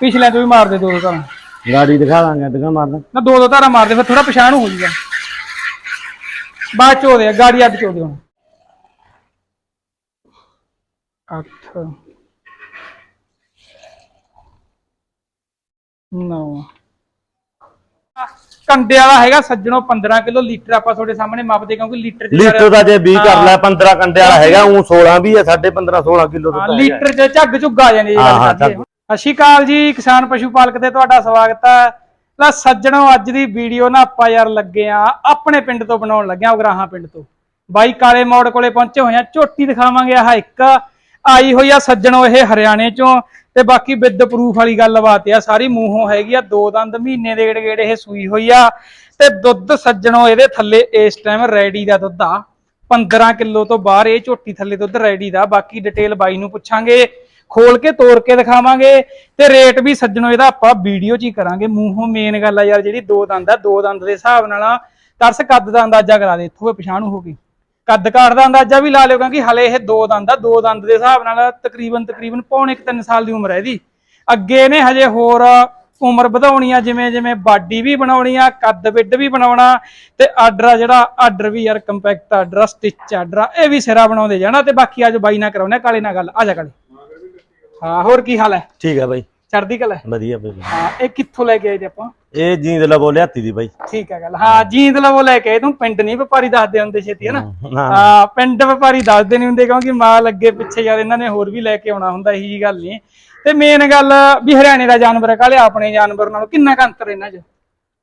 ਪਿਛਲੇ ਤੋਂ ਵੀ ਮਾਰ ਦੇ ਦੋ ਦੋ ਧਾਰਾਂ। ਗਾੜੀ ਦਿਖਾ ਦਾਂਗੇ ਦਿਖਾ ਮਾਰਦਾ ਨਾ ਦੋ ਦੋ ਧਾਰਾਂ ਮਾਰ ਦੇ ਫਿਰ ਥੋੜਾ ਪਛਾਣ ਹੋ ਜੂਗਾ ਬਾਅਦ ਚ ਹੋ ਦੇ ਗਾੜੀ ਅੱਡ ਚੋ ਦੇ ਹੁਣ। 8 9 ਕੰਡੇ ਵਾਲਾ ਹੈਗਾ ਸੱਜਣੋ 15 ਕਿਲੋ ਲੀਟਰ ਆਪਾਂ ਤੁਹਾਡੇ ਸਾਹਮਣੇ ਮਾਪਦੇ ਕਿਉਂਕਿ ਲੀਟਰ ਲੀਟਰ ਦਾ ਜੇ 20 ਕਰ ਲੈ 15 ਕੰਡੇ ਵਾਲਾ ਹੈਗਾ ਉਹ 16 ਵੀ ਹੈ 15.5 16 ਕਿਲੋ ਹੈਗਾ। ਲੀਟਰ ਚ ਝੱਗ ਝੁੱਗ ਆ ਜਾਂਦੀ ਇਹ ਹਾਂ, ਗੱਲ ਹਾਂ, ਕਰਦੀ ਹੈ ਸਤਿ ਸ਼੍ਰੀ ਅਕਾਲ ਜੀ, ਕਿਸਾਨ ਪਸ਼ੂ ਪਾਲਕ ਤੇ ਤੁਹਾਡਾ ਸਵਾਗਤ ਹੈ। ਲੈ ਸੱਜਣੋ, ਅੱਜ ਦੀ ਵੀਡੀਓ ਨਾ ਆਪਾਂ ਯਾਰ ਲੱਗੇ ਆ ਆਪਣੇ ਪਿੰਡ ਤੋਂ ਬਣਾਉਣ ਲੱਗੇ ਆ, ਉਗਰਾਹਾਂ ਪਿੰਡ ਤੋਂ। ਬਾਈ ਕਾਲੇ ਮੋੜ ਕੋਲੇ ਪਹੁੰਚੇ ਹੋਏ ਆ, ਝੋਟੀ ਦਿਖਾਵਾਂਗੇ ਆਹ ਇੱਕ। ਆਈ ਹੋਈ ਆ ਸੱਜਣੋ ਇਹ ਹਰਿਆਣੇ ਚੋਂ ਤੇ ਬਾਕੀ ਵਿਦ ਪ੍ਰੂਫ ਵਾਲੀ ਗੱਲਬਾਤ ਆ, ਸਾਰੀ ਮੂੰਹੋਂ ਹੈਗੀ ਆ, ਦੋ ਦੰਦ ਮਹੀਨੇ ਦੇ ਗੇੜ ਗੇੜ ਇਹ ਸੂਈ ਹੋਈ ਆ। ਤੇ ਦੁੱਧ ਸੱਜਣੋ ਇਹਦੇ ਥੱਲੇ ਇਸ ਟਾਈਮ ਰੈਡੀ ਦਾ ਦੁੱਧ ਆ। 15 ਕਿਲੋ ਤੋਂ ਬਾਹਰ ਇਹ ਝੋਟੀ ਥੱਲੇ ਦੁੱਧ ਰੈਡੀ ਦਾ, ਬਾਕੀ ਡਿਟੇਲ ਬਾਈ ਨੂੰ ਪੁੱਛਾਂਗੇ। ਖੋਲ ਕੇ ਤੋੜ ਕੇ ਦਿਖਾਵਾਂਗੇ ਤੇ ਰੇਟ ਵੀ ਸੱਜਣੋ ਇਹਦਾ ਆਪਾਂ ਵੀਡੀਓ 'ਚ ਹੀ ਕਰਾਂਗੇ। ਮੂੰਹੋਂ ਮੇਨ ਗੱਲ ਆ ਯਾਰ ਜਿਹੜੀ ਦੋ ਦੰਦ ਆ, ਦੋ ਦੰਦ ਦੇ ਹਿਸਾਬ ਨਾਲ ਤਰਸ ਕੱਦ ਦਾ ਅੰਦਾਜ਼ਾ ਕਰਾ ਦੇ, ਇੱਥੋਂ ਪਛਾਣ ਹੋ ਗਈ। ਕੱਦ ਕਾਠ ਦਾ ਅੰਦਾਜ਼ਾ ਵੀ ਲਾ ਲਿਓ, ਕਿਉਂਕਿ ਹਲੇ ਇਹ ਦੋ ਦੰਦ ਆ, ਦੋ ਦੰਦ ਦੇ ਹਿਸਾਬ ਨਾਲ ਤਕਰੀਬਨ ਤਕਰੀਬਨ ਪੌਣੇ 3 ਸਾਲ ਦੀ ਉਮਰ ਹੈ ਇਹਦੀ। ਅੱਗੇ ਨੇ ਹਜੇ ਹੋਰ ਉਮਰ ਵਧਾਉਣੀ ਆ, ਜਿਵੇਂ ਜਿਵੇਂ ਬਾਡੀ ਵੀ ਬਣਾਉਣੀ ਆ, ਕੱਦ ਵਿੱਡ ਵੀ ਬਣਾਉਣਾ, ਤੇ ਆਰਡਰ ਆ ਜਿਹੜਾ, ਆਰਡਰ ਵੀ ਯਾਰ ਕੰਪੈਕਟ ਆਰਡਰ ਸਟਿਚ ਆਰਡਰ ਇਹ ਵੀ ਸਿਰਾ ਬਣਾਉਂਦੇ ਜਾਣਾ, ਤੇ ਬਾਕੀ ਅੱਜ ਬਾਈ ਨਾਲ ਕਰਾਉਣੇ ਕਾਲੇ ਨਾਲ ਗੱਲ, ਆ ਜਾ ਕਾਲੇ। ਹਾਂ ਹੋਰ ਕੀ ਹਾਲ ਹੈ? ਠੀਕ ਹੈ ਬਾਈ। ਚੜ੍ਹਦੀ ਕਲਾ ਹੈ? ਵਧੀਆ ਬਾਈ ਹਾਂ ਇਹ ਕਿੱਥੋਂ ਲੈ ਕੇ ਆਏ ਜੇ ਆਪਾਂ? ਇਹ ਜੀਂਦ ਲਵੋ ਲਿਆਤੀ ਦੀ ਬਾਈ। ਠੀਕ ਹੈ ਗੱਲ। ਹਾਂ ਜੀਂਦ ਲਵੋ ਲੈ ਕੇ ਆਏ। ਤੂੰ ਪਿੰਡ ਨਹੀਂ ਵਪਾਰੀ ਦੱਸਦੇ ਹੁੰਦੇ ਛੇਤੀ ਹੈ ਨਾ? ਹਾਂ ਪਿੰਡ ਵਪਾਰੀ ਦੱਸਦੇ ਨਹੀਂ ਹੁੰਦੇ ਕਿਉਂਕਿ ਮਾਲ ਅੱਗੇ ਪਿੱਛੇ ਯਾਰ ਇਹਨਾਂ ਨੇ ਹੋਰ ਵੀ ਲੈ ਕੇ ਆਉਣਾ ਹੁੰਦਾ ਇਹੀ ਗੱਲ ਨਹੀਂ। ਤੇ ਮੇਨ ਗੱਲ ਵੀ ਹਰਿਆਣੇ ਦਾ ਜਾਨਵਰ ਹੈ ਕਾਲੇ ਆਪਣੇ ਜਾਨਵਰ ਨਾਲੋਂ ਕਿੰਨਾ ਕੁ ਅੰਤਰ ਇਹਨਾਂ 'ਚ?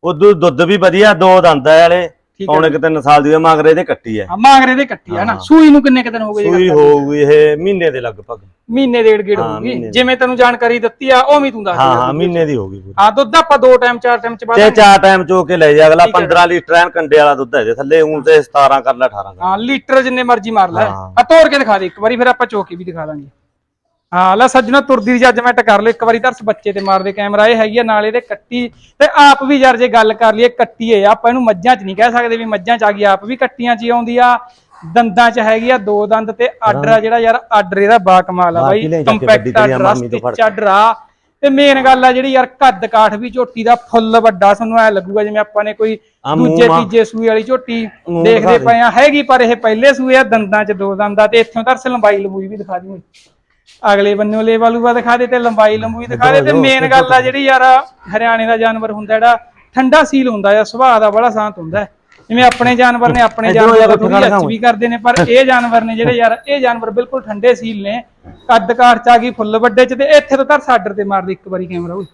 ਉਦੋਂ ਦੁੱਧ ਵੀ ਵਧੀਆ ਦੋ ਦੰਦ ਵਾਲੇ। ਠੀਕ ਹੈ ਪੌਣੇ ਕਿ 3 ਸਾਲ ਦੀ ਆ, ਮਗਰ ਇਹਦੇ ਕੱਟੀ ਹੈ। ਹਾਂ ਮਾਂਗਰੇ ਦੇ ਕੱਟੀ ਹੈ ਨਾ। ਸੂਈ ਨੂੰ ਕਿੰਨੇ ਕੁ ਦਿਨ ਹੋ ਗਏ ਜੀ ਸੂਈ ਹੋਊਗੀ ਇਹ ਮਹੀਨੇ ਦੇ ਲਗਭਗ। ਮਹੀਨੇ ਡੇਢ ਗੇੜ ਹਾਂ, ਹੋਊਗੀ। ਦੀ। ਜਿਵੇਂ ਤੈਨੂੰ ਜਾਣਕਾਰੀ ਦਿੱਤੀ ਆ ਉਵੇਂ ਤੂੰ ਦੱਸ ਹਾਂ ਦੇ ਹਾਂ ਮਹੀਨੇ ਦੀ ਪੂਰੀ। ਹਾਂ ਦੁੱਧ ਆਪਾਂ ਦੋ ਟਾਈਮ ਚਾਰ ਟਾਈਮ ਚ ਬਾਅਦ ਤੇ ਚਾਰ ਟਾਈਮ ਚੋ ਕੇ ਲੈ ਜਾ ਅਗਲਾ ਠੀਕ ਹੈ। 15 ਲੀਟਰ ਐਨ ਕੰਡੇ ਵਾਲਾ ਦੁੱਧ ਹੈ ਇਹਦੇ ਥੱਲੇ ਉਂ ਤੇ 17 ਕਰ ਲੈ 18 ਕਰ ਹਾਂ ਲੀਟਰ ਜਿੰਨੇ ਮਰਜ਼ੀ ਮਾਰ ਲੈ। ਹਾਂ। ਆ ਤੋੜ ਕੇ ਦਿਖਾ ਦੇ ਇੱਕ ਵਾਰੀ ਫਿਰ ਆਪਾਂ ਚੋਕੀ ਵੀ ਦਿਖਾ ਦਾਂਗੇ। ਹਾਂ ਲੈ ਸੱਜਣਾ ਤੁਰਦੀ ਦੀ ਜੱਜਮੈਂਟ ਕਰ ਲਓ ਇੱਕ ਵਾਰੀ ਤਰਸ ਬੱਚੇ ਤੇ ਮਾਰ ਦੇ ਕੈਮਰਾ ਇਹ ਹੈਗੀ ਆ ਨਾਲ ਇਹਦੇ ਕੱਟੀ ਤੇ ਆਪ ਵੀ ਯਾਰ ਜੇ ਗੱਲ ਕਰ ਲਈਏ ਕੱਟੀ ਏ ਆਪਾਂ ਇਹਨੂੰ ਮੱਝਾਂ 'ਚ ਨਹੀਂ ਕਹਿ ਸਕਦੇ ਵੀ ਮੱਝਾਂ 'ਚ ਆ ਗਈ ਆਪ ਵੀ ਕੱਟੀਆਂ 'ਚ ਹੀ ਆਉਂਦੀ ਆ ਦੰਦਾਂ 'ਚ ਹੈਗੀ ਆ ਦੋ ਦੰਦ ਤੇ ਆਰਡਰ ਆ ਜਿਹੜਾ ਯਾਰ ਆਰਡਰ ਇਹਦਾ ਬਾ ਕਮਾਲ ਆ ਬਾਈ ਕੰਪੈਕਟ ਫੜ ਸਟਿਚ ਆਰਡਰ ਆ ਤੇ ਮੇਨ ਗੱਲ ਆ ਜਿਹੜੀ ਯਾਰ ਕੱਦ ਕਾਠ ਵੀ ਝੋਟੀ ਦਾ ਫੁੱਲ ਵੱਡਾ ਸਾਨੂੰ ਐ ਲੱਗੂਗਾ ਜਿਵੇਂ ਆਪਾਂ ਨੇ ਕੋਈ ਦੂਜੇ ਤੀਜੇ ਸੂਏ ਵਾਲੀ ਝੋਟੀ ਦੇਖਦੇ। ਪਏ ਆ ਹੈਗੀ ਪਰ ਇਹ ਪਹਿਲੇ ਸੂਏ ਆ ਦੰਦਾਂ 'ਚ ਦੋ ਦੰਦ ਆ ਤੇ ਇੱਥੋਂ ਤਰਸ ਲੰਬਾਈ ਲੰਬੂਈ ਵੀ ਦਿਖਾ ਦਿਓ ਅਗਲੇ ਬੰਨੇ ਲੈ ਵਾਲੂਆ ਦਿਖਾ ਦੇ ਤੇ ਲੰਬਾਈ ਲੰਬੂਈ ਦਿਖਾ ਦੇ ਤੇ ਮੇਨ ਗੱਲ ਆ ਜਿਹੜੀ ਯਾਰ ਹਰਿਆਣੇ ਦਾ ਜਾਨਵਰ ਹੁੰਦਾ ਜਿਹੜਾ ਠੰਡਾ ਸੀਲ ਹੁੰਦਾ ਆ ਸੁਭਾਅ ਦਾ ਬੜਾ ਸ਼ਾਂਤ ਹੁੰਦਾ। ਜਿਵੇਂ ਆਪਣੇ ਜਾਨਵਰ ਨੇ ਆਪਣੇ ਜਾਨਵਰ ਜਾ ਠਿਕਾਣਾ ਅੱਛ ਵੀ ਕਰਦੇ ਨੇ ਪਰ ਇਹ ਜਾਨਵਰ ਨੇ ਜਿਹੜੇ ਯਾਰ ਇਹ ਜਾਨਵਰ ਬਿਲਕੁਲ ਠੰਡੇ ਸੀਲ ਨੇ ਕੱਦ ਕਾਠ ਚ ਆ ਗਈ ਫੁੱਲ ਵੱਡੇ ਚ ਤੇ ਇੱਥੇ ਤੋਂ ਤਰਸ ਆਰਡਰ ਤੇ ਮਾਰ ਦੇ ਇੱਕ ਵਾਰੀ ਕੈਮਰਾ ਓਏ।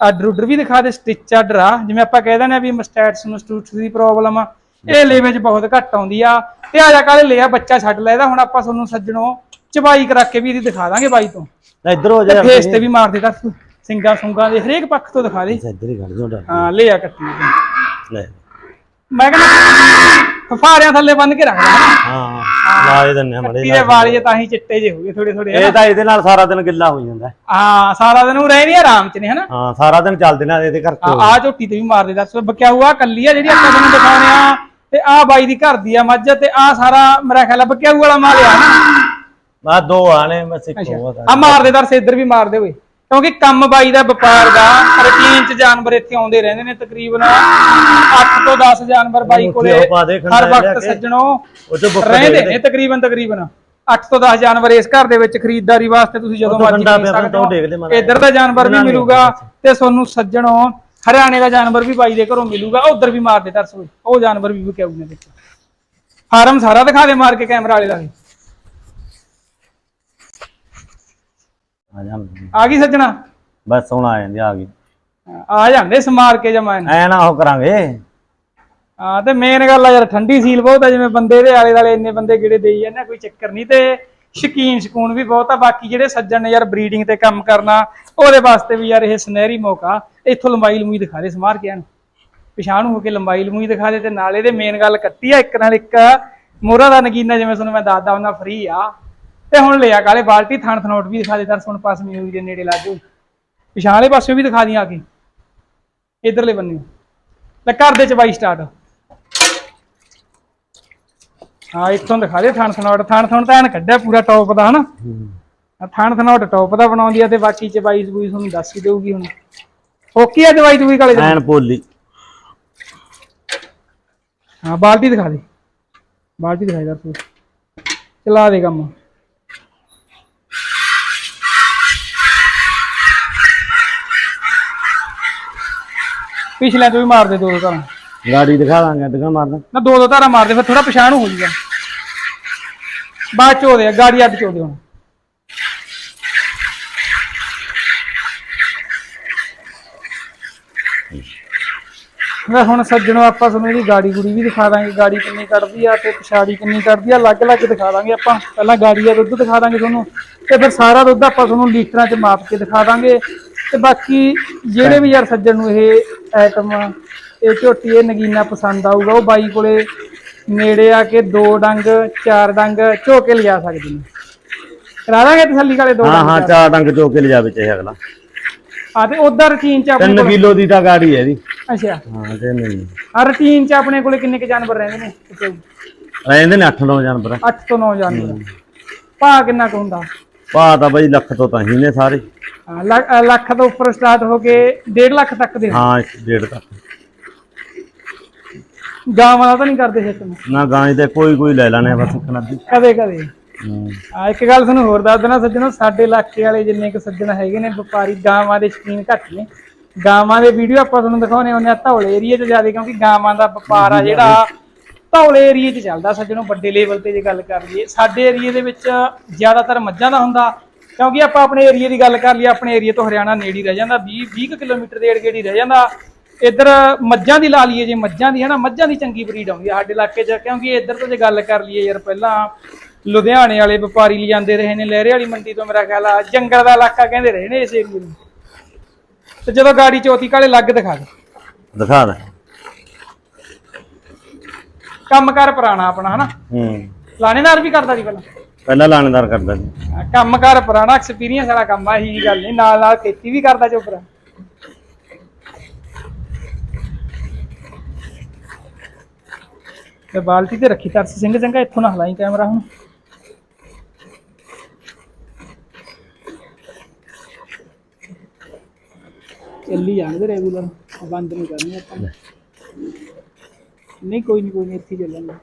ਆਰਡਰ ਉਡਰ ਵੀ ਦਿਖਾ ਦੇ ਸਟਿਚ ਆਰਡਰ ਆ ਜਿਵੇਂ ਆਪਾਂ ਕਹਿ ਦਿੰਦੇ ਆ ਵੀ ਮਸਟੈਟਸ ਮਸਟੂਟਸ ਦੀ ਪ੍ਰੋਬਲਮ ਆ। ਇਹ ਲੇਵੇ ਚ ਬਹੁਤ ਘੱਟ ਆਉਂਦੀ ਆ। ਤੇ ਆ ਜਾ ਕਾਲੇ ਲਿਆ ਬੱਚਾ ਛੱਡ ਲੈ ਇਹਦਾ ਹੁਣ ਆਪਾਂ ਤੁਹਾਨੂੰ ਸੱਜਣੋ ਚਬਾਈ ਕਰਾ ਕੇ ਵੀ ਇਹਦੀ ਦਿਖਾ ਦਾਂਗੇ ਬਾਈ ਤੋਂ। ਇੱਧਰ ਹੋ ਜਾ ਫੇਸ ਤੇ ਵੀ ਮਾਰ ਦੇ ਦੱਸ ਸਿੰਗਾ ਸੁੰਗਾ ਦੇ ਹਰੇਕ ਪੱਖ ਤੋਂ ਦਿਖਾ ਦੇ। ਇੱਧਰ ਹੀ ਖੜ ਜਾ ਹਾਂ ਲੈ ਆ ਕੱਟੀ। ਲੈ। ਮੈਂ ਕਹਿੰਦਾ ਫਫਾਰਿਆਂ ਥੱਲੇ ਬੰਨ ਕੇ ਰੱਖ ਲੈ। ਹਾਂ ਲਾ ਇਹ ਦੰਨੇ ਮੜੇ ਕੱਟੀ ਦੇ ਵਾਲ ਜੇ ਤਾਂ ਹੀ ਚਿੱਟੇ ਜੇ ਹੋ ਗਏ ਥੋੜੇ ਥੋੜੇ ਇਹ ਤਾਂ ਇਹਦੇ ਨਾਲ ਸਾਰਾ ਦਿਨ ਗਿੱਲਾ ਹੋ ਜਾਂਦਾ। ਹੈ। ਸਾਰਾ ਦਿਨ ਉਹ ਰਹਿਣੀ ਆਰਾਮ ਚ ਨੇ ਹਨਾ? ਹਾਂ ਸਾਰਾ ਦਿਨ ਚੱਲਦੇ ਨਾ ਇਹਦੇ ਕਰਕੇ ਆ ਝੋਟੀ ਤੇ ਵੀ ਮਾਰਦੇ ਦੱਸ। ਬਕਿਆ ਹੁਆ ਕੱਲੀ ਆ ਜਿਹੜੀ ਆਪਾਂ ਤੁਹਾਨੂੰ ਦਿਖਾਉਣੇ ਆ। ਤੇ ਆ ਬਾਈ ਦੀ ਘਰ ਦੀ ਆ ਮੱਝ ਤੇ ਆ ਸਾਰਾ ਮੇਰਾ ਖਿਆਲ ਬਕਿਆ ਵਾਲਾ ਮਾਲ ਆ ਨਾ ਆ ਦੋ ਆਣੇ ਇੱਕ ਹੋਰ ਆ। ਆ ਮਾਰਦੇ ਦਰਸ ਇੱਧਰ ਵੀ ਮਾਰਦੇ ਹੋਏ ਕਿਉਂਕਿ ਕੰਮ ਬਾਈ ਦਾ ਵਪਾਰ ਦਾ ਰੁਟੀਨ ਚ ਜਾਨਵਰ ਇੱਥੇ ਆਉਂਦੇ ਰਹਿੰਦੇ ਨੇ ਤਕਰੀਬਨ। 8 ਤੋਂ 10 ਜਾਨਵਰ ਬਾਈ ਕੋਲੇ ਦੇ ਹਰ ਵਕਤ। ਸੱਜਣੋ। ਰਹਿੰਦੇ ਨੇ ਤਕਰੀਬਨ ਤਕਰੀਬਨ। 8 ਤੋਂ 10 ਜਾਨਵਰ ਇਸ ਘਰ ਦੇ ਵਿੱਚ ਖਰੀਦਦਾਰੀ ਵਾਸਤੇ ਤੁਸੀਂ ਜਦੋਂ ਮਰਜ਼ੀ ਖਰੀਦ ਸਕਦੇ ਇੱਧਰ ਦਾ ਜਾਨਵਰ ਵੀ ਮਿਲੂਗਾ ਤੇ ਤੁਹਾਨੂੰ ਸੱਜਣੋ ਹਰਿਆਣੇ ਦਾ ਜਾਨਵਰ ਵੀ ਬਾਈ ਦੇ ਘਰੋਂ ਮਿਲੂਗਾ। ਉਧਰ ਵੀ ਮਾਰ ਦੇ ਤਰਸ ਉਹ ਜਾਨਵਰ ਵੀ ਵਿਕਿਆਊ ਨੇ ਦੇਖੋ ਫਾਰਮ ਸਾਰਾ ਦਿਖਾ ਦੇ ਮਾਰ ਕੇ ਕੈਮਰਾ ਵਾਲੇ ਦਾ ਆ ਗਈ ਸੱਜਣਾ? ਬਸ ਹੁਣ ਆ ਜਾਂਦੀ ਆ ਗਈ। ਆ ਜਾਂਦੇ ਸਮਾਰ ਕੇ ਜਮਾਨ ਐ ਨਾ ਉਹ ਕਰਾਂਗੇ। ਹਾਂ ਤੇ ਮੇਨ ਗੱਲ ਆ ਯਾਰ ਠੰਡੀ ਸੀਲ ਬਹੁਤ ਆ ਜਿਵੇਂ ਬੰਦੇ ਦੇ ਆਲੇ ਦੁਆਲੇ ਇੰਨੇ ਬੰਦੇ ਕਿਹੜੇ ਦੇਈ ਜਾਂਦੇ ਕੋਈ ਚੱਕਰ ਨਹੀਂ ਤੇ ਸ਼ਕੀਨ ਸ਼ਕੂਨ ਵੀ ਬਹੁਤ ਆ। ਬਾਕੀ ਜਿਹੜੇ ਸੱਜਣ ਨੇ ਯਾਰ ਬਰੀਡਿੰਗ ਤੇ ਕੰਮ ਕਰਨਾ ਉਹਦੇ ਵਾਸਤੇ ਵੀ ਯਾਰ ਇਹ ਸੁਨਹਿਰੀ ਮੌਕਾ। ਇੱਥੋਂ ਲੰਬਾਈ ਲੰਮੂਈ ਦਿਖਾ ਦੇ ਸਮਾਰ ਕੇ ਇਹਨੂੰ। ਪਿਛਾਣ ਹੋ ਕੇ ਲੰਬਾਈ ਲੰਮੂਈ ਦਿਖਾ ਦੇ ਤੇ ਨਾਲ ਇਹਦੇ ਮੇਨ ਗੱਲ ਕੱਟੀ ਆ ਇੱਕ ਨਾਲ ਇੱਕ ਮੋਹਰਾ ਦਾ ਨਗੀਨਾ ਜਿਵੇਂ ਤੁਹਾਨੂੰ ਮੈਂ ਦੱਸਦਾ ਉਹਨਾਂ ਫ੍ਰੀ ਆ। ਤੇ ਹੁਣ ਲਿਆ ਕਾਲੇ ਬਾਲਟੀ ਥਣ ਥਨੋਟ ਵੀ ਦਿਖਾ ਦੇ ਦਰਸ ਹੁਣ ਪਾਸਮੀ ਹੋਈ ਦੇ ਨੇੜੇ ਲਾਜੋ ਪਿਛਾਂ ਵਾਲੇ ਪਾਸੇ ਵੀ ਦਿਖਾ ਦੀਆਂ ਆ ਕੇ। ਇਧਰਲੇ ਬੰਨੇ। ਲੈ ਕਰ ਦੇ ਚ ਬਾਈ ਸਟਾਰਟ ਹਾਂ ਇੱਥੋਂ ਦਿਖਾ ਦੇ ਥਣ ਥਣੋਟ ਥਣ ਥਣ ਤਾਂ ਐਨ ਕੱਢਿਆ ਪੂਰਾ ਟੌਪ ਦਾ ਹਨਾ? ਆ ਥਣ ਥਣੋਟ ਟੌਪ ਦਾ ਬਣਾਉਂਦੀ ਆ ਤੇ ਬਾਕੀ ਚਬਾਈ ਸਬੂਈ ਤੁਹਾਨੂੰ ਦੱਸ ਹੀ ਦੇਊਗੀ ਹੁਣ। ਓਕੇ ਆ ਦਵਾਈ ਦੂਈ ਕਾਲੇ? ਐਨ ਪੋਲੀ ਹਾਂ ਬਾਲਟੀ ਦਿਖਾ ਦੇ। ਬਾਲਟੀ ਦਿਖਾਈ dar ਤੂੰ ਚਲਾ ਦੇ ਕੰਮ। ਪਿਛਲੇ ਤੋਂ ਵੀ ਮਾਰ ਦੇ ਦੋ ਦੋ ਧਾਰਾਂ। ਗਾੜੀ ਦਿਖਾ ਦਾਂਗੇ ਦਿਖਾ ਮਾਰਦਾ ਨਾ ਦੋ ਦੋ ਧਾਰਾਂ ਮਾਰ ਦੇ ਫਿਰ ਥੋੜਾ ਪਛਾਣ ਹੋ ਜਾਊਗਾ ਬਾਅਦ ਚ ਉਹਦੇ ਗਾੜੀ ਅੱਡ ਚ ਉਹਦੇ ਹੁਣ। ਮੈਂ ਹੁਣ ਸੱਜਣੋ ਆਪਾਂ ਤੁਹਾਨੂੰ ਇਹਦੀ ਗਾੜੀ ਗੁੜੀ ਵੀ ਦਿਖਾ ਦਾਂਗੇ। ਗਾੜੀ ਕਿੰਨੀ ਕੱਢਦੀ ਆ ਤੇ ਪਛਾੜੀ ਕਿੰਨੀ ਕੱਢਦੀ ਆ ਅਲੱਗ-ਅਲੱਗ ਦਿਖਾ ਦਾਂਗੇ ਆਪਾਂ। ਪਹਿਲਾਂ ਗਾੜੀ ਦਾ ਦੁੱਧ ਦਿਖਾ ਦਾਂਗੇ ਤੁਹਾਨੂੰ। ਤੇ ਫਿਰ ਸਾਰਾ ਦੁੱਧ ਆਪਾਂ ਤੁਹਾਨੂੰ ਲੀਟਰਾਂ 'ਚ ਮਾਪ ਕੇ ਦਿਖਾ ਦਾਂਗੇ। ਤੇ ਬਾਕੀ ਜਿਹੜੇ ਵੀ ਯਾਰ ਸੱਜਣ ਨੂੰ ਇਹ ਆਈਟਮ ਇਹ ਝੋਟੀ ਇਹ ਨਗੀਨਾ ਪਸੰਦ ਆਊਗਾ ਉਹ ਬਾਈ ਕੋਲੇ ਨੇੜੇ ਆ ਕੇ ਦੋ ਡੰਗ ਚਾਰ ਡੰਗ ਝੋ ਕੇ ਲਿਜਾ ਸਕਦੇ ਨੇ। ਕਰਾ ਦਾਂਗੇ ਤਸੱਲੀ ਵਾਲੇ ਦੋ ਹਾਂ ਹਾਂ ਚਾਰ। ਡੰਗ ਚੋ ਕੇ ਲਿਜਾਵੇ ਚਾਹੇ ਅਗਲਾ। ਆ ਤੇ ਉਧਰ ਰੂਟੀਨ 'ਚ ਆਪਣੇ 3 ਕੋਲ ਕਿਲੋ ਦੀ ਤਾਂ ਗਾੜੀ ਹੈ ਇਹਦੀ। ਅੱਛਾ। ਹਾਂ ਤੇ ਨਹੀਂ। ਆ ਰੂਟੀਨ 'ਚ ਆਪਣੇ ਕੋਲੇ ਕਿੰਨੇ ਕੁ ਜਾਨਵਰ ਰਹਿੰਦੇ ਨੇ? ਰਹਿੰਦੇ ਨੇ 8 9 ਜਾਨਵਰ। 8 ਤੋਂ 9 ਜਾਨਵਰ। ਭਾ ਕਿੰਨਾ ਕੁ ਹੁੰਦਾ? ਭਾ ਤਾਂ ਬਈ ਲੱਖ ਤੋਂ ਤਾਂ ਹੀ ਨੇ ਸਾਰੇ। ਹਾਂ, ਲੱਖ ਅ, ਲੱਖ ਤੋਂ ਉੱਪਰ ਸਟਾਰਟ ਹੋ ਕੇ 1.5 ਲੱਖ ਤੱਕ ਦੇ। ਹਾਂ ਇੱਕ ਡੇਢ ਤੱਕ। ਗਾਂ ਵਾਲਾ ਤਾਂ ਨਹੀਂ ਕਰਦੇ ਸਿਸਟਮ ਨਾ ਗਾਂ ਤੇ ਕੋਈ ਕੋਈ ਲੈ ਲੈਣੇ ਬਸ ਇੱਕ ਨਦੀ ਕਦੇ ਕਦੇ। ਆ ਇੱਕ ਗੱਲ ਤੁਹਾਨੂੰ ਹੋਰ ਦੱਸ ਦੇਣਾ ਸੱਜਣੋ ਸਾਡੇ ਇਲਾਕੇ ਵਾਲੇ ਜਿੰਨੇ ਕੁ ਸੱਜਣ ਹੈਗੇ ਨੇ ਵਪਾਰੀ ਗਾਵਾਂ ਦੇ ਸ਼ਕੀਨ ਘੱਟ ਨੇ। ਗਾਵਾਂ ਦੇ ਵੀਡੀਓ ਆਪਾਂ ਤੁਹਾਨੂੰ ਦਿਖਾਉਣੇ ਹੁੰਦੇ ਆ ਧੌਲੇ ਏਰੀਏ 'ਚ ਜ਼ਿਆਦਾ ਕਿਉਂਕਿ ਗਾਵਾਂ ਦਾ ਵਪਾਰ ਆ ਜਿਹੜਾ ਧੌਲੇ ਏਰੀਏ 'ਚ ਚੱਲਦਾ ਸੱਜਣੋ ਵੱਡੇ ਲੈਵਲ ਤੇ ਜੇ ਗੱਲ ਕਰ ਲਈਏ, ਸਾਡੇ ਏਰੀਏ ਦੇ ਵਿੱਚ ਜ਼ਿਆਦਾਤਰ ਮੱਝਾਂ ਦਾ ਹੁੰਦਾ, ਕਿਉਂਕਿ ਆਪਾਂ ਆਪਣੇ ਏਰੀਏ ਦੀ ਗੱਲ ਕਰ ਲਈਏ, ਆਪਣੇ ਏਰੀਏ ਤੋਂ ਹਰਿਆਣਾ ਨੇੜੇ ਹੀ ਰਹਿ ਜਾਂਦਾ 20 20 ਕਿਲੋਮੀਟਰ ਦੇ ਏਰੀਏ ਰਹਿ ਜਾਂਦਾ। ਇੱਧਰ ਮੱਝਾਂ ਦੀ ਲਾ ਲਈਏ ਜੇ ਮੱਝਾਂ ਦੀ ਹੈ ਨਾ ਮੱਝਾਂ ਦੀ ਚੰਗੀ ਬਰੀਡ ਆਉਂਦੀ ਹੈ ਸਾਡੇ ਇਲਾਕੇ 'ਚ, ਕਿਉਂਕਿ ਇੱਧਰ ਤੋਂ ਜੇ ਗੱਲ ਕਰ ਲਈਏ ਯਾਰ, ਪਹਿਲਾਂ ਲੁਧਿਆਣੇ ਵਾਲੇ ਵਪਾਰੀ ਲਿਜਾਂਦੇ ਰਹੇ ਨੇ, ਲਹਿਰੇ ਵਾਲੀ ਮੰਡੀ ਤੋਂ ਮੇਰਾ ਖਿਆਲ ਆ, ਜੰਗਲ ਦਾ ਇਲਾਕਾ ਕਹਿੰਦੇ ਰਹੇ ਨੇ ਇਸ ਏਰੀਏ ਨੂੰ। ਤੇ ਜਦੋਂ ਗਾੜੀ ਚੌਥੀ ਕਾਲੇ ਲੱਗ ਦਿਖਾ ਦੇ ਦਿਖਾ ਦੇ। ਕੰਮਕਾਰ ਪੁਰਾਣਾ ਆਪਣਾ ਹਨਾ? ਹੂੰ। ਲਾਣੇਦਾਰ ਵੀ ਕਰਦਾ ਸੀ ਪਹਿਲਾਂ? ਪਹਿਲਾਂ ਲਾਣੇਦਾਰ ਕਰਦਾ ਸੀ। ਹਾਂ, ਕੰਮਕਾਰ ਪੁਰਾਣਾ ਐਕਸਪੀਰੀਅੰਸ ਵਾਲਾ ਕੰਮ ਆ ਇਹੀ ਗੱਲ ਨਹੀਂ ਨਾਲ ਨਾਲ ਖੇਤੀ ਵੀ ਕਰਦਾ ਚੋਪਰਾ ਤੇ ਬਾਲਟੀ ਤੇ ਰੱਖੀ ਤਰਸ ਸਿੰਘ ਚੰਗਾ ਇੱਥੋਂ ਨਾ ਹਲਾਈ ਕੈਮਰਾ ਹੁਣ। ਚੱਲੀ ਜਾਣਗੇ ਰੈਗੂਲਰ ਬੰਦ ਨਹੀਂ ਕਰਨੀ ਆਪਾਂ। ਨਹੀਂ ਕੋਈ ਨਹੀਂ ਕੋਈ ਨਹੀਂ ਇੱਥੇ ਚੱਲਾਂਗੇ।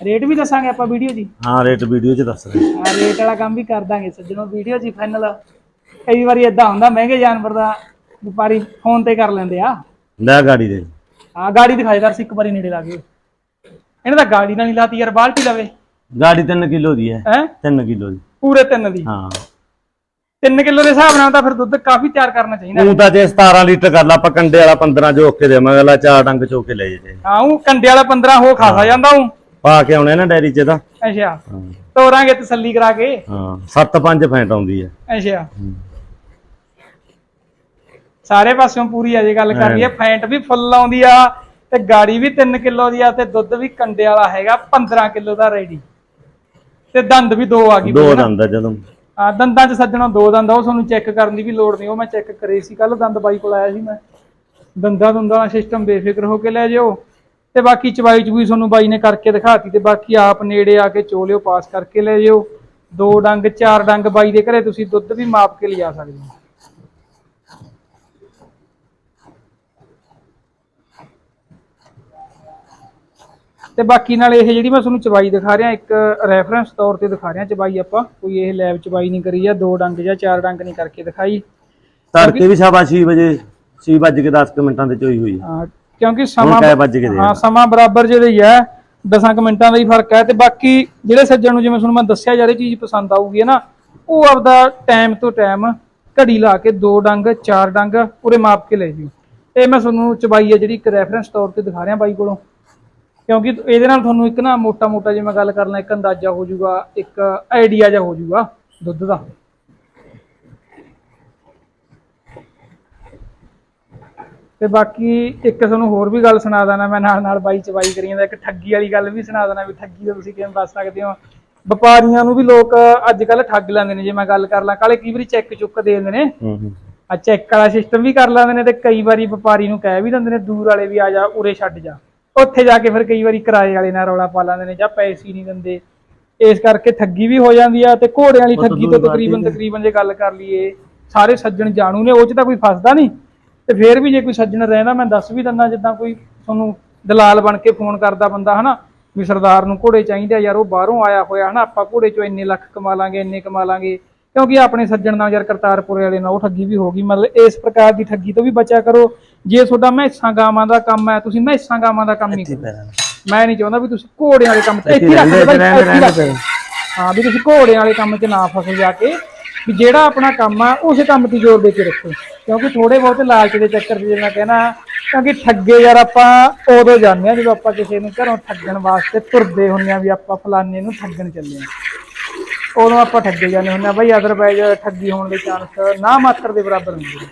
ਰੇਟ ਵੀ ਦੱਸਾਂਗੇ ਆਪਾਂ ਵੀਡੀਓ ਜੀ ਹਾਂ ਰੇਟ ਵੀਡੀਓ 'ਚ ਦੱਸ ਦੇ ਆ ਰੇਟ ਵਾਲਾ ਕੰਮ ਵੀ ਕਰ ਦਾਂਗੇ ਸੱਜਣੋ ਵੀਡੀਓ ਜੀ ਫਾਈਨਲ ਕਈ ਵਾਰੀ ਇਦਾਂ ਹੁੰਦਾ ਮਹਿੰਗੇ ਜਾਨਵਰ ਦਾ ਵਪਾਰੀ ਫੋਨ ਤੇ ਕਰ ਲੈਂਦੇ ਆ। ਲੈ ਗਾੜੀ ਦੇ। ਆ ਗਾੜੀ ਦਿਖਾਈ ਦਰ ਇੱਕ ਵਾਰੀ ਨੇੜੇ ਲਾ ਕੇ। ਇਹਨੇ ਤਾਂ ਗਾੜੀ ਨਾਲ ਨਹੀਂ ਲਾਤੀ ਯਾਰ ਬਾਲਟੀ ਲਵੇ। ਗਾੜੀ 3 ਕਿਲੋ ਦੀ ਹੈ। ਹੈ? 3 ਕਿਲੋ ਦੀ। ਪੂਰੇ ਤਿੰਨ ਦੀ। ਹਾਂ। 3 ਕਿਲੋ ਦੇ ਹਿਸਾਬ ਨਾਲ ਤਾਂ ਫਿਰ ਦੁੱਧ ਕਾਫੀ ਤਿਆਰ ਕਰਨਾ ਚਾਹੀਦਾ। ਤੂੰ ਤਾਂ ਜੇ 17 ਲੀਟਰ ਕਰ ਲਾ ਆਪਾਂ ਕੰਡੇ ਵਾਲਾ 15 ਜੋ ਕੇ ਦੇ ਅਗਲਾ ਚਾਰ ਡੰਗ ਚੋ ਕੇ ਲੈ ਜੇ ਹਾਂ ਉਹ ਕੰਡੇ ਵਾਲਾ 15 ਹੋ ਖਾਸਾ ਜਾਂਦਾ ਹੂੰ ਪਾ ਕੇ ਆਉਣੇ ਨਾ ਡੈਰੀ 'ਚ ਤਾਂ। ਅੱਛਾ। ਹਾਂ। ਤੋਰਾਂਗੇ ਤਸੱਲੀ ਕਰਾ ਕੇ। ਹਾਂ 7-5 ਫੈਂਟ ਆਉਂਦੀ ਹੈ। ਅੱਛਾ। ਸਾਰੇ ਪਾਸਿਓਂ ਪੂਰੀ ਆ ਜੇ ਗੱਲ ਕਰ ਲਈਏ ਫੈਂਟ ਵੀ ਫੁੱਲ ਆਉਂਦੀ ਆ ਤੇ ਗਾੜੀ ਵੀ 3 ਕਿਲੋ ਦੀ ਆ ਤੇ ਦੁੱਧ ਵੀ ਕੰਡੇ ਵਾਲਾ ਹੈਗਾ 15 ਕਿਲੋ ਦਾ ਰੈਡੀ ਤੇ ਦੰਦ ਵੀ ਦੋ ਆ ਗਈ ਦੋ ਦੰਦ ਆ ਜਦੋਂ। ਆ ਦੰਦਾਂ 'ਚ ਸੱਜਣਾ ਦੋ ਦੰਦ ਉਹ ਤੁਹਾਨੂੰ ਚੈੱਕ ਕਰਨ ਦੀ ਵੀ ਲੋੜ ਨਹੀਂ ਉਹ ਮੈਂ ਚੈੱਕ ਕਰੇ ਸੀ ਕੱਲ ਦੰਦ ਬਾਈ ਕੋਲ ਆਇਆ ਸੀ ਮੈਂ। ਦੰਦਾਂ ਦੁੰਦਾਂ ਦਾ ਸਿਸਟਮ ਬੇਫਿਕਰ ਹੋ ਕੇ ਲੈ ਜਿਓ। ਤੇ ਬਾਕੀ ਚਵਾਈ ਚਵੂਈ ਤੁਹਾਨੂੰ ਬਾਈ ਨੇ ਕਰਕੇ ਦਿਖਾਤੀ ਤੇ ਬਾਕੀ ਆਪ ਨੇੜੇ ਆ ਕੇ ਚੋਲਿਓ ਪਾਸ ਕਰਕੇ ਲੈ ਜਿਓ। ਦੋ ਡੰਗ ਚਾਰ ਡੰਗ ਬਾਈ ਦੇ ਘਰੇ ਤੁਸੀਂ ਦੁੱਧ ਵੀ ਮਾਪ ਕੇ ਲਿਜਾ ਸਕਦੇ ਹੋ। ਤੇ ਬਾਕੀ ਨਾਲ ਇਹ ਜਿਹੜੀ ਮੈਂ ਤੁਹਾਨੂੰ ਚਬਾਈ ਦਿਖਾ ਰਿਹਾ ਇੱਕ ਰੈਫਰੈਂਸ ਤੌਰ ਤੇ ਦਿਖਾ ਰਿਹਾ ਚਬਾਈ ਆਪਾਂ ਕੋਈ ਇਹ ਲੈਬ ਚਬਾਈ ਨਹੀਂ ਕਰੀ ਜਾਂ ਦੋ ਡੰਗ ਜਾਂ ਚਾਰ ਡੰਗ ਨਹੀਂ ਕਰਕੇ ਦਿਖਾਈ। ਤੜਕੇ ਵੀ ਸ਼ਾਬਾ 6 ਵਜੇ 6 ਵੱਜ ਕੇ 10 ਕੁ ਮਿੰਟਾਂ ਤੇ ਚੋਈ ਹੋਈ। ਹਾਂ, ਕਿਉਂਕਿ ਸਮਾਂ ਹਾਂ ਸਮਾਂ ਬਰਾਬਰ ਜਿਹੜੇ ਹੀ ਹੈ 10 ਕੁ ਮਿੰਟਾਂ ਦਾ ਹੀ ਫ਼ਰਕ ਹੈ ਤੇ ਬਾਕੀ ਜਿਹੜੇ ਸੱਜਣ ਨੂੰ ਜਿਵੇਂ ਤੁਹਾਨੂੰ ਮੈਂ ਦੱਸਿਆ ਜਾ ਰਹੀ ਚੀਜ਼ ਪਸੰਦ ਆਊਗੀ ਹੈ ਨਾ ਉਹ ਆਪਦਾ ਟਾਈਮ ਤੋਂ ਟਾਈਮ ਘੜੀ ਲਾ ਕੇ ਦੋ ਡੰਗ ਚਾਰ ਡੰਗ ਪੂਰੇ ਮਾਪ ਕੇ ਲੈ ਜਿਓ। ਇਹ ਮੈਂ ਤੁਹਾਨੂੰ ਚਬਾਈ ਹੈ ਜਿਹੜੀ ਇੱਕ ਰੈਫਰੈਂਸ ਤੌਰ ਤੇ ਦਿਖਾ ਰਿਹਾ ਬਾਈ ਕੋਲੋਂ। ਕਿਉਂਕਿ ਇਹਦੇ ਨਾਲ ਤੁਹਾਨੂੰ ਇੱਕ ਨਾ ਮੋਟਾ ਮੋਟਾ ਜਿਵੇਂ ਗੱਲ ਕਰਨਾ ਇੱਕ ਅੰਦਾਜ਼ਾ ਹੋ ਜਾਊਗਾ ਇੱਕ ਆਈਡੀਆ ਜਿਹਾ ਹੋ ਜਾਊਗਾ ਦੁੱਧ ਦਾ। ਤੇ ਬਾਕੀ ਇੱਕ ਤੁਹਾਨੂੰ ਹੋਰ ਵੀ ਗੱਲ ਸੁਣਾ ਦੇਣਾ ਮੈਂ ਨਾਲ ਨਾਲ ਬਾਈ ਚਵਾਈ ਕਰੀ ਜਾਂਦਾ ਇੱਕ ਠੱਗੀ ਵਾਲੀ ਗੱਲ ਵੀ ਸੁਣਾ ਦੇਣਾ ਵੀ ਠੱਗੀ ਦਾ ਤੁਸੀਂ ਕਿਵੇਂ ਬਚ ਸਕਦੇ ਹੋ। ਵਪਾਰੀਆਂ ਨੂੰ ਵੀ ਲੋਕ ਅੱਜ ਕੱਲ ਠੱਗ ਲੈਂਦੇ ਨੇ ਜੇ ਮੈਂ ਗੱਲ ਕਰ ਲਾਂ ਕਾਲੇ ਕਈ ਵਾਰੀ ਚੈੱਕ ਚੁੱਕ ਦੇ ਦਿੰਦੇ ਨੇ। ਹੂੰ ਹੂੰ। ਆ ਚੈੱਕ ਵਾਲਾ ਸਿਸਟਮ ਵੀ ਕਰ ਲੈਂਦੇ ਨੇ ਤੇ ਕਈ ਵਾਰੀ ਵਪਾਰੀ ਨੂੰ ਕਹਿ ਵੀ ਦਿੰਦੇ ਨੇ ਦੂਰ ਵਾਲੇ ਵੀ ਆ ਜਾ ਉਰੇ ਛੱਡ ਜਾ। ਉੱਥੇ ਜਾ ਕੇ ਫਿਰ ਕਈ ਵਾਰੀ ਕਿਰਾਏ ਵਾਲੇ ਨਾਲ ਰੌਲਾ ਪਾ ਲੈਂਦੇ ਨੇ ਜਾਂ ਪੈਸੇ ਹੀ ਨਹੀਂ ਦਿੰਦੇ। ਇਸ ਕਰਕੇ ਠੱਗੀ ਵੀ ਹੋ ਜਾਂਦੀ ਆ ਤੇ ਘੋੜਿਆਂ ਵਾਲੀ ਠੱਗੀ ਤੋਂ ਤਕਰੀਬਨ। ਤਕਰੀਬਨ ਜੇ ਗੱਲ ਕਰ ਲਈਏ ਸਾਰੇ ਸੱਜਣ ਜਾਣੂ ਨੇ ਉਹ ਚ ਤਾਂ ਕੋਈ ਫਸਦਾ ਨਹੀਂ। ਤੇ ਫੇਰ ਵੀ ਜੇ ਕੋਈ ਸੱਜਣ ਰਹਿੰਦਾ ਮੈਂ ਦੱਸ ਵੀ ਦਿੰਦਾ ਜਿੱਦਾਂ ਕੋਈ ਤੁਹਾਨੂੰ ਦਲਾਲ ਬਣ ਕੇ ਫੋਨ ਕਰਦਾ ਬੰਦਾ ਹਨਾ ਵੀ ਸਰਦਾਰ ਨੂੰ ਘੋੜੇ ਚਾਹੀਦੇ ਆ ਯਾਰ ਉਹ ਬਾਹਰੋਂ ਆਇਆ ਹੋਇਆ ਹਨਾ ਆਪਾਂ ਘੋੜੇ ਚੋਂ ਇੰਨੇ ਲੱਖ ਕਮਾ ਲਾਂਗੇ ਇੰਨੇ ਕਮਾ ਲਾਂਗੇ। ਕਿਉਂਕਿ ਆਪਣੇ ਸੱਜਣ ਨਾਲ ਯਾਰ ਕਰਤਾਰਪੁਰ ਵਾਲੇ ਨਾਲ ਉਹ ਠੱਗੀ ਵੀ ਹੋ ਗਈ ਮਤਲਬ ਇਸ ਪ੍ਰਕਾਰ ਦੀ ਠੱਗੀ ਤੋਂ ਵੀ ਬਚਿਆ ਕਰੋ। ਜੇ ਤੁਹਾਡਾ ਮੈਸਾਂ ਗਾਵਾਂ ਦਾ ਕੰਮ ਹੈ ਤੁਸੀਂ ਮੈਸਾਂ ਗਾਵਾਂ ਦਾ ਕੰਮ ਹੀ ਕਰੋ ਮੈਂ ਨਹੀਂ ਚਾਹੁੰਦਾ ਵੀ ਤੁਸੀਂ ਘੋੜਿਆਂ ਵਾਲੇ ਕੰਮ ਤੇ ਇੱਥੇ ਰੱਖ ਦਿਓ ਬਾਈ, ਇੱਥੇ ਰੱਖ ਦਿਓ। ਹਾਂ ਵੀ ਤੁਸੀਂ ਘੋੜਿਆਂ ਵਾਲੇ ਕੰਮ 'ਚ ਨਾ ਫਸੋ ਜਾ ਕੇ ਵੀ ਜਿਹੜਾ ਆਪਣਾ ਕੰਮ ਆ ਉਸੇ ਕੰਮ ਤੇ ਜ਼ੋਰ ਦੇ ਕੇ ਰੱਖੋ। ਕਿਉਂਕਿ ਥੋੜੇ ਬਹੁਤ ਲਾਲਚ ਦੇ ਚੱਕਰ 'ਚ ਜੇ ਮੈਂ ਕਹਿਣਾ ਕਿਉਂਕਿ ਠੱਗੇ ਯਾਰ ਆਪਾਂ ਉਦੋਂ ਜਾਂਦੇ ਆ ਜਦੋਂ ਆਪਾਂ ਕਿਸੇ ਨੂੰ ਘਰੋਂ ਠੱਗਣ ਵਾਸਤੇ ਤੁਰਦੇ ਹੁੰਨੇ ਆ ਵੀ ਆਪਾਂ ਫਲਾਨੇ ਨੂੰ ਠੱਗਣ ਚੱਲੇ ਆ ਉਦੋਂ ਆਪਾਂ ਠੱਗੇ ਜਾਂਦੇ ਹੁੰਨੇ ਆ ਬਈ ਅਦਰਵਾਈਜ਼ ਠੱਗੀ ਹੋਣ ਦੇ ਚਾਂਸ ਨਾ ਮਾਤਰ ਦੇ ਬਰਾਬਰ ਹੁੰਦੇ ਨੇ।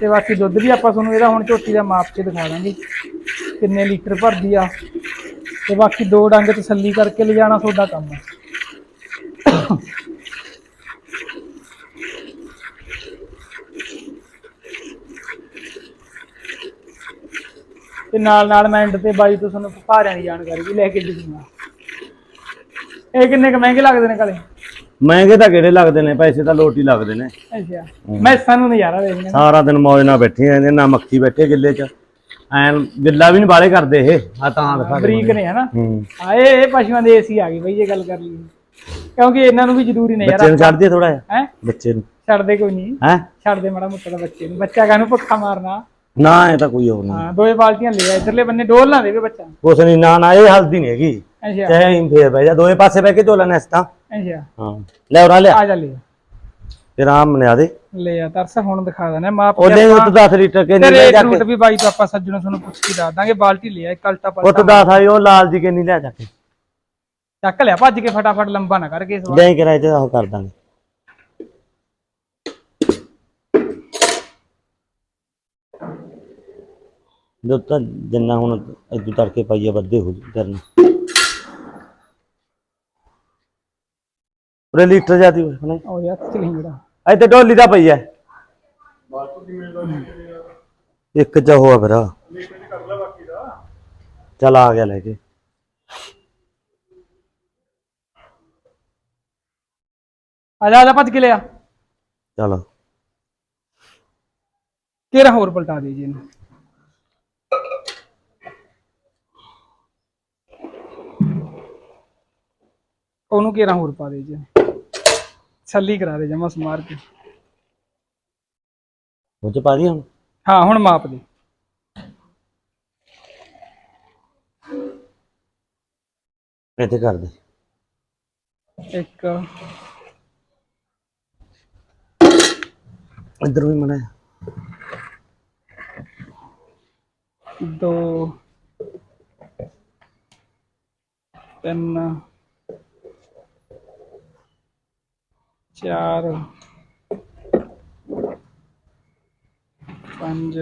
ਤੇ ਬਾਕੀ ਦੁੱਧ ਵੀ ਆਪਾਂ ਤੁਹਾਨੂੰ ਇਹਦਾ ਹੁਣ ਝੋਟੀ ਦਾ ਮਾਪ 'ਚ ਦਿਖਾ ਦਾਂਗੇ ਕਿੰਨੇ ਲੀਟਰ ਭਰਦੀ ਆ। ਤੇ ਬਾਕੀ ਦੋ ਡੰਗ ਤਸੱਲੀ ਕਰਕੇ ਲਿਜਾਣਾ ਤੁਹਾਡਾ ਕੰਮ। ਹੈ ਤੇ ਨਾਲ ਨਾਲ ਮੈਂ ਐਂਡ ਤੇ ਬਾਈ ਤੋਂ ਤੁਹਾਨੂੰ ਭਾਰਿਆਂ ਦੀ ਜਾਣਕਾਰੀ ਵੀ ਲੈ ਕੇ ਦਿੰਦਾ ਇਹ ਕਿੰਨੇ ਕੁ ਮਹਿੰਗੇ ਲੱਗਦੇ ਨੇ ਕਾਲੇ? ਮਹਿੰਗੇ ਤਾਂ ਕਿਹੜੇ ਲੱਗਦੇ ਨੇ? ਪੈਸੇ ਤਾਂ ਲੋਟ ਹੀ ਲੱਗਦੇ ਨੇ। ਅੱਛਾ। ਮੈਂ ਸਾਨੂੰ ਨਜ਼ਾਰਾ ਦੇ ਦਿੰਦਾ ਸਾਰਾ ਦਿਨ ਮੌਜ ਨਾਲ ਬੈਠੇ ਰਹਿੰਦੇ ਨਾ ਮੱਖੀ ਬੈਠੇ ਗਿੱਲੇ 'ਚ। ਐਨ ਗਿੱਲਾ ਵੀ ਨਹੀਂ ਬਾਲੇ ਕਰਦੇ ਇਹ ਆ ਤਾਂ ਦਿਖਾ ਦੇ ਬਰੀਕ ਨੇ ਹਨਾ? ਆਏ ਇਹ ਪਸ਼ੂਆਂ ਦੇ ਏਸੀ ਆ ਗਈ ਬਈ ਇਹ ਗੱਲ ਕਰ ਲਈ ਕਿਉਂਕਿ ਇਹਨਾਂ ਨੂੰ ਵੀ ਜ਼ਰੂਰੀ ਨੇ ਬੱਚੇ ਯਾਰ ਨੂੰ ਛੱਡ ਦਈਏ ਥੋੜਾ ਜਿਹਾ। ਹੈ? ਬੱਚੇ ਨੂੰ। ਛੱਡਦੇ ਕੋਈ ਨਹੀਂ ਹੈ? ਛੱਡਦੇ ਮਾੜਾ ਮੁੱਟਾ ਦਾ ਬੱਚੇ ਨੂੰ। ਬੱਚਾ ਕਾਹਨੂੰ ਭੁੱਖਾ ਮਾਰਨਾ? ਨਾ ਇਹ ਤਾਂ ਕੋਈ ਹੋਰ ਨਹੀਂ ਹਾਂ ਦੋਏ ਬਾਲਟੀਆਂ ਲੈ ਆ ਇਧਰਲੇ ਬੰਨੇ ਡੋਲ ਨਾ ਦੇਵੇ ਬੱਚਾ। ਕੁਛ ਨਹੀਂ ਨਾ ਨਾ ਇਹ ਹਲਦੀ ਨਹੀਂ ਹੈਗੀ। ਅੱਛਾ। ਹੀ ਫੇਰ ਬਹਿ ਜਾ ਦੋਏ ਪਾਸੇ ਬਹਿ ਕੇ ਝੋਲਾ ਨੈਸਤਾ। ਅੱਛਾ। ਹਾਂ। ਲੈ ਉਰਾ ਲਿਆ। ਆ ਜਾ ਲੈ। ਤੇ ਆਰਾਮ ਮਨਿਆ ਦੇ। ਲੈ ਆ ਤਰਸ ਹੁਣ ਦਿਖਾ ਦਣਾ ਮਾਪ ਉਹਦੇ ਉੱਤ 10 ਲੀਟਰ ਕੇ ਨਹੀਂ ਲੈ ਜਾ ਕੇ। ਵੀ ਬਾਈ ਤੋਂ ਆਪਾਂ ਸੱਜਣੋਂ ਤੁਹਾਨੂੰ ਪੁੱਛ ਕੇ ਦੱਸ ਦਾਂਗੇ ਬਾਲਟੀ ਲੈ ਆ ਇੱਕ ਅਲਟਾ ਉੱਤ ਪਲਟਾ 10 ਆਈ ਉਹ ਲਾਲ ਜੀ ਕੇ ਨਹੀਂ ਲੈ ਜਾ ਕੇ। ਚੱਕ ਲਿਆ ਭੱਜ ਕੇ ਫਟਾਫਟ ਲੰਬਾ ਨਾ ਕਰਕੇ ਇਸ ਵਾਰ ਲੈ ਕੇ ਰਾਇ ਤੇ ਉਹ ਕਰ ਦਾਂਗੇ। ਦੁੱਧ ਤਾਂ ਜਿੰਨਾ ਹੁਣ ਇਦੋਂ ਤੜਕੇ ਪਾਈਏ ਵੱਧੇ ਹੋ ਜੂ ਉਰੇ ਲੀਟਰ ਜਾਦੀ ਹੋਣੇ। ਉਹ ਯਾਰ ਚਲੀ ਜਿਹੜਾ ਇੱਥੇ ਢੋਲੀ ਦਾ ਪਈ ਐ। ਇੱਕ ਚ ਹੋਆ ਫਿਰ। ਚਲ ਆ ਗਿਆ ਲੈ ਕੇ। ਆ ਜਾ ਆ ਜਾ ਭੱਜ ਕੇ ਲਿਆ। ਚਲ। ਕਿਹੜਾ ਹੋਰ ਪਲਟਾ ਦੇ ਜੀ ਇਹਨੂੰ। ਉਹਨੂੰ ਕਿਹੜਾ ਹੋਰ ਪਾ ਦੇ ਜੀ। ਛੱਲੀ ਕਰਾ ਦੇ ਜਮਾ ਸਮਾਰ ਕੇ। ਉਹ ਚ ਪਾ ਦੀ ਹੁਣ? ਹਾਂ ਹੁਣ ਮਾਪ ਦੇ। ਇੱਥੇ ਕਰ ਦੇ। ਇੱਕ। ਇੱਧਰ ਵੀ ਮਣਾ ਦੋ। ਤਿੰਨ। ਚਾਰ ਪੰਜ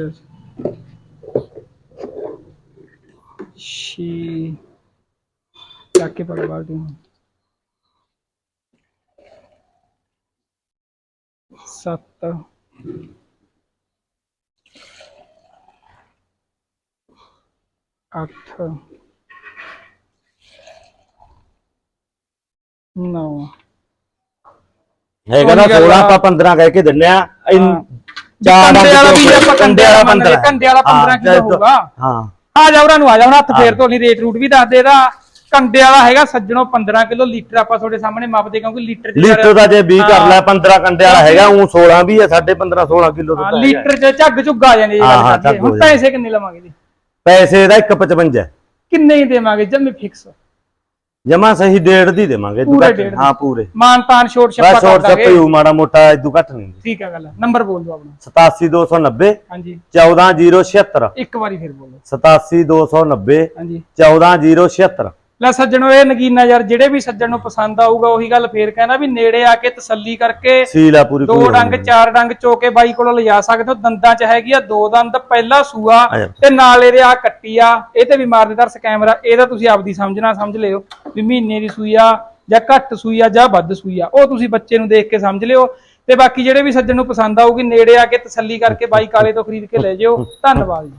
ਛੇ ਚੱਕ ਕੇ ਪੜ ਬਾਲਟੀ ਨੂੰ ਸੱਤ ਅੱਠ ਨੌ ਹੈਗਾ ਨਾ ਉਹੀ ਗੱਲ 16 ਆ। ਆਪਾਂ 15 ਕਹਿ ਕੇ ਦਿੰਨੇ ਆ। ਚਾਰ ਕੰਡੇ ਵਾਲਾ ਵੀ ਆਪਾਂ ਕੰਡੇ ਵਾਲਾ ਮੰਨ ਲਈਏ, ਕੰਡੇ ਵਾਲਾ 15 ਹਾਂ, ਕਿਲੋ ਹੋਊਗਾ। ਹਾਂ। ਆ ਜਾ ਉਹਨਾਂ ਨੂੰ ਆ ਜਾ ਹੁਣ ਹੱਥ ਫੇਰ ਤੋਂ ਨਹੀਂ ਰੇਟ ਰੂਟ ਵੀ ਦੱਸ ਦੇ ਇਹਦਾ। ਕੰਡੇ ਵਾਲਾ ਹੈਗਾ ਸੱਜਣੋ 15 ਕਿਲੋ ਲੀਟਰ ਆਪਾਂ ਤੁਹਾਡੇ ਸਾਹਮਣੇ ਮਾਪਦੇ ਕਿਉਂਕਿ ਲੀਟਰ ਚ ਲੀਟਰ ਦਾ ਜੇ 20 ਕਰ ਲੈ 15 ਕੰਡੇ ਵਾਲਾ ਹੈਗਾ ਉਹ 16 ਵੀ ਹੈ 15.5 16 ਕਿਲੋ ਹੈਗਾ। ਲੀਟਰ ਚ ਝੱਗ ਝੁੱਗ ਜਾਂਦੀ ਹੋ ਹੁਣ ਪੈਸੇ ਕਿੰਨੇ ਲਵਾਂਗੇ ਜੀ? ਪੈਸੇ ਦਾ 155 ਹੈ ਕਿੰਨੇ ਹੀ ਦੇਵਾਂਗੇ ਜੰਮੇ ਫਿਕਸ ਜਮਾ ਸਹੀ ਡੇਢ ਦੀ ਦੇਵਾਂਗੇ ਤੂੰ ਪੂਰੇ ਘੱਟ ਡੇਢ ਦੀ। ਹਾਂ ਪੂਰੇ। ਮਾਨਤਾਨ ਛੋਟ ਛੱਪਾ ਬਸ ਕਰ ਹੋਰ ਦਾਂਗੇ। ਸੱਪੇ ਮਾੜਾ ਮੋਟਾ ਇਦੋਂ ਘੱਟ ਨਹੀਂ। ਠੀਕ ਹੈ ਗੱਲ ਨੰਬਰ ਬੋਲ ਦਿਓ ਆਪਣਾ। 87290 ਹਾਂਜੀ। 14076 ਇੱਕ ਵਾਰੀ ਫਿਰ ਬੋਲੋ। 87290 ਹਾਂਜੀ। 14076 ਲੈ ਸੱਜਣੋ ਇਹ ਨਗੀਨਾ ਯਾਰ ਜਿਹੜੇ ਵੀ ਸੱਜਣ ਨੂੰ ਪਸੰਦ ਆਊਗਾ ਉਹੀ ਗੱਲ ਫੇਰ ਕਹਿਣਾ ਵੀ ਨੇੜੇ ਆ ਕੇ ਤਸੱਲੀ ਕਰਕੇ ਸੀਲ ਆ ਪੂਰੀ ਦੋ ਡੰਗ ਚਾਰ ਡੰਗ ਚੋ ਕੇ ਬਾਈ ਕੋਲੋਂ ਲਿਜਾ ਸਕਦੇ ਹੋ। ਦੰਦਾਂ ਚ ਹੈਗੀ ਆ ਦੋ ਦੰਦ ਪਹਿਲਾ ਸੂਆ। ਤੇ ਨਾਲ ਇਹਦੇ ਆ ਕੱਟੀ ਆ ਇਹ ਤੇ ਵੀ ਮਾਰਦੇ ਦਰਸ ਕੈਮਰਾ ਇਹਦਾ ਤੁਸੀਂ ਆਪਦੀ ਸਮਝਣਾ ਸਮਝ ਲਿਓ ਵੀ ਮਹੀਨੇ ਦੀ ਸੂਈ ਆ ਜਾਂ ਘੱਟ ਸੂਈ ਆ ਜਾਂ ਵੱਧ ਸੂਈ ਆ ਉਹ ਤੁਸੀਂ ਬੱਚੇ ਨੂੰ ਦੇਖ ਕੇ ਸਮਝ ਲਿਓ। ਤੇ ਬਾਕੀ ਜਿਹੜੇ ਵੀ ਸੱਜਣ ਨੂੰ ਪਸੰਦ ਆਊਗੀ ਨੇੜੇ ਆ ਕੇ ਤਸੱਲੀ ਕਰਕੇ ਬਾਈ ਕਾਲੇ ਤੋਂ ਖਰੀਦ ਕੇ ਲੈ ਜਿਓ। ਧੰਨਵਾਦ ਜੀ।